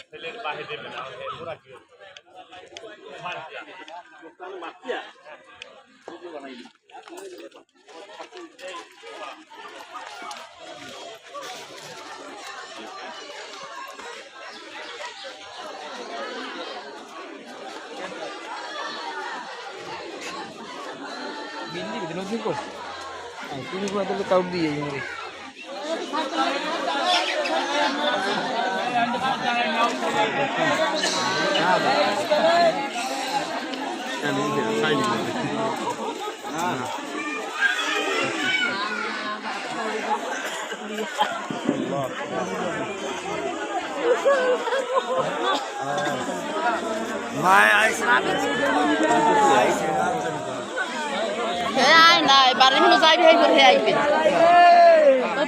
ছেলের বাহে দেবে না ওরা কি বিল্লি দিন কি করছে তুমি কোথা থেকে কাউট দিয়ে মেরে হে আয় নাই বাড়ির মানুষ যাইবে এই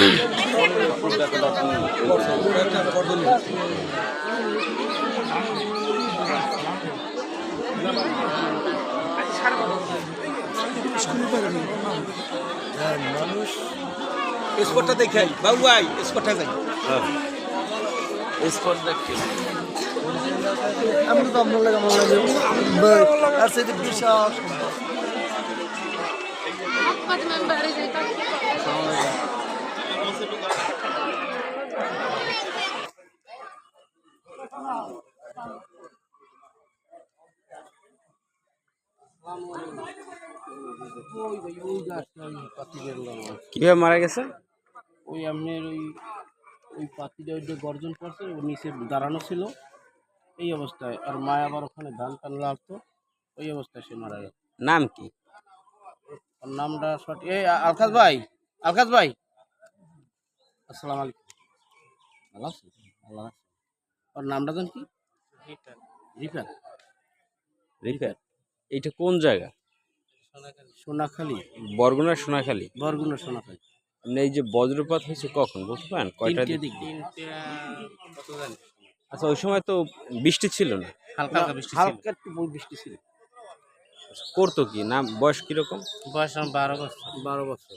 আসলাম স্পটটা দেখাই বাবু ভাই স্পটটা যাই স্পট দেখছি আমি তো আপনার লাগে আমার লাগে আর সেটা বিশাল কীভাবে মারা গেছে? ওই আপনার ওই ওই পাতিটা ওই যে গর্জন করছে ও নিচে দাঁড়ানো ছিল। এই অবস্থায় আর মা আবার ওখানে ধান টান লাগতো ওই অবস্থায় সে মারা গেল নাম কি? ওর নামটা সঠিক এই আ- ভাই আলকাস ভাই। আসসালামু আলাইকুম ভালো ভালো আছেন ওর নামটা জান কি? রিফাত। রিপেয়ার এটা কোন জায়গা? সোনাখালী। বরগুনা সোনাখালী। বরগুনা সোনাখালী। মানে এই যে বজ্রপাত হয়েছে কখন বলতে পারেন? কয়টা দিক আচ্ছা ওই সময় তো বৃষ্টি ছিল না? হালকা হালকা বৃষ্টি ছিল। একটু বৃষ্টি ছিল। করতো কি? না বয়স কীরকম? বয়স আমার বারো বছর। বারো বছর।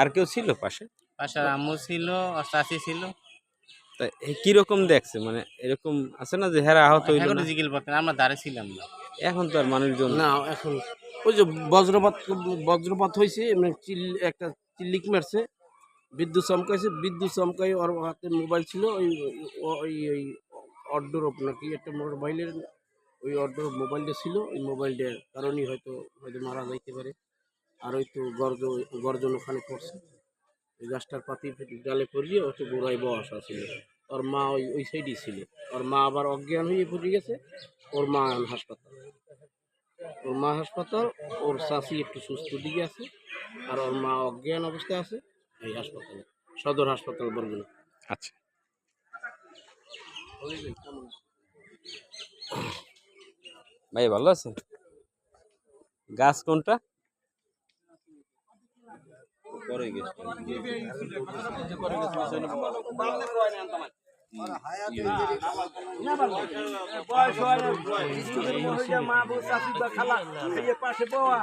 আর কেউ ছিল পাশে? পাশে আম্মু ছিল আর চাষি ছিল। তা কীরকম দেখছে? মানে এরকম আছে না যে হেরা আহত হইল না? জিগিল পথে আমরা দাঁড়িয়ে ছিলাম না। এখন তো আর মানুষজন না, এখন ওই যে বজ্রপাত বজ্রপাত হয়েছে একটা চিল্লিক মারছে, বিদ্যুৎ চমকাইছে, বিদ্যুৎ চমকাই ওর হাতে মোবাইল ছিল, ওই ওই ওই অর্ডার নাকি একটা মোবাইলের, ওই অর্ডার মোবাইলটা ছিল, ওই মোবাইলটার কারণেই হয়তো হয়তো মারা যাইতে পারে। আর ওই তো গর্জ, গর্জন ওখানে করছে। ওই গাছটার পাতি ডালে পড়িয়ে ওতে গোড়ায় বস ছিল। ওর মা ওই ওই সাইডেই ছিল। ওর মা আবার অজ্ঞান হয়ে পড়ে গেছে। ওর মা হাসপাতাল। ওর মা হাসপাতাল, ওর শাশি একটু সুস্থ দিকে আছে, আর ওর মা অজ্ঞান অবস্থায় আছে এই হাসপাতালে, সদর হাসপাতাল বরগুনা। আচ্ছা। ভাই ভালো আছে? গাছ কোনটা? পরে গেছে। পাশে বউয়া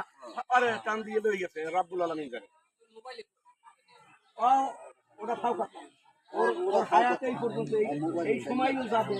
আরে টান গেছে রাব্বুল আলামিন জানে ওটা ফাও কথা। ওর ওর হায়াতে এই পর্যন্ত যাবে